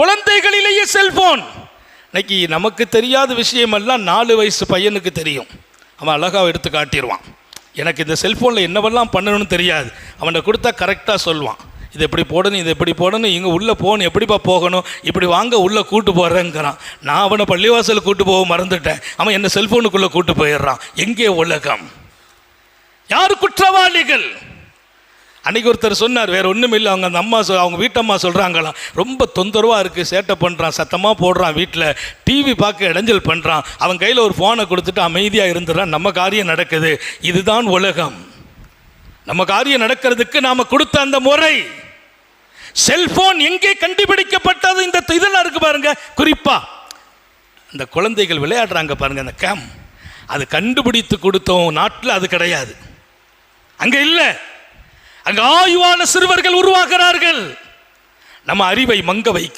குழந்தைகளிலேயே cellphone. இன்னைக்கு நமக்கு தெரியாத விஷயமெல்லாம் நாலு வயசு பையனுக்கு தெரியும். அவன் அழகாக எடுத்து காட்டிடுவான் எனக்கு இந்த செல்ஃபோனில் என்னவெல்லாம் பண்ணணும்னு தெரியாது. அவனை கொடுத்தா கரெக்டாக சொல்லுவான். இது எப்படி போடணும் இது எப்படி போடணும் இங்கே உள்ளே போகணும் எப்படிப்பா போகணும் இப்படி வாங்க உள்ளே கூட்டு போகிறேங்கிறான் நான் அவனை பள்ளிவாசல் கூட்டு போக மறந்துட்டேன். அவன் என்ன செல்ஃபோனுக்குள்ளே கூட்டு போயிடுறான். எங்கே உலகம்? யார் குற்றவாளிகள்? அன்னைக்கு ஒருத்தர் சொன்னார் வேறு ஒன்றும் இல்லை. அவங்க அந்த அம்மா சொல் அவங்க வீட்டம்மா சொல்கிறாங்களாம் ரொம்ப தொந்தரவாக இருக்குது சேட்டை பண்ணுறான் சத்தமாக போடுறான் வீட்டில் டிவி பார்க்க இடைஞ்சல் பண்ணுறான் அவன் கையில் ஒரு ஃபோனை கொடுத்துட்டு அமைதியாக இருந்துடுறான். நம்ம காரியம் நடக்குது. இதுதான் உலகம். நம்ம காரியம் நடக்கிறதுக்கு நாம் கொடுத்த அந்த முறை. செல்போன் எங்கே கண்டுபிடிக்கப்பட்டது? இந்த இதெல்லாம் இருக்கு பாருங்க. குறிப்பா இந்த குழந்தைகள் விளையாடுறாங்க பாருங்க அந்த கேம் அது கண்டுபிடித்து கொடுத்தோம். நாட்டில் அது கிடையாது. அங்கே இல்லை. அங்கு ஆயுவான சிறுவர்கள் உருவாகிறார்கள். நம்ம அறிவை மங்க வைக்கும்